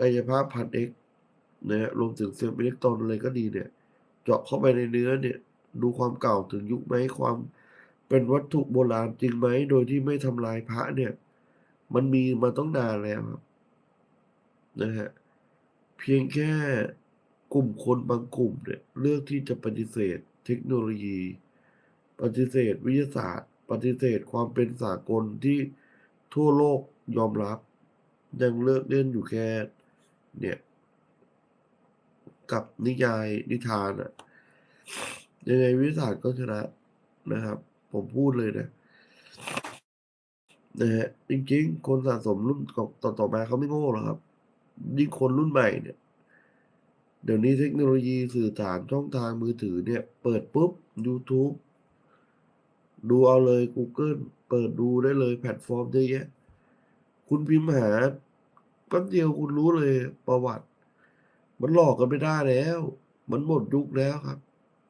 กายภาพพันเอ็กนะฮะรวมถึงเซลล์อิเล็กตรอนอะไรก็ดีเนี่ย เจาะเข้าไปในเนื้อเนี่ย ดูความเก่าถึงยุคไหมความเป็นวัตถุโบราณจริงไหมโดยที่ไม่ทำลายพระเนี่ย มันมีมาต้องนานแล้วครับนะฮะเพียงแค่กลุ่มคนบางกลุ่มเนี่ยเลือกที่จะปฏิเสธ เทคโนโลยี ปฏิเสธ วิทยาศาสตร์ ปฏิเสธความเป็นสากลที่ทั่วโลกยอมรับ ยังเลือกเล่นอยู่แค่ เนี่ย กับนิยายนิทานอะยังไงวิทยาศาสตร์ก็ชนะนะครับ ผมพูดเลยนะนะฮะจริงๆ คนสะสมรุ่นต่อต่อมาเขาไม่โง่หรอกครับยิ่งคนรุ่นใหม่เนี่ย เดี๋ยวนี้เทคโนโลยีสื่อสารช่องทางมือถือเนี่ย เปิดปุ๊บ YouTube ดูเอาเลย Google เปิดดูได้เลยแพลตฟอร์มเยอะแยะ คุณพิมพ์หา แป๊บเดียวคุณรู้เลยประวัติ มันหลอกกันไม่ได้แล้ว มันหมดยุคแล้วครับ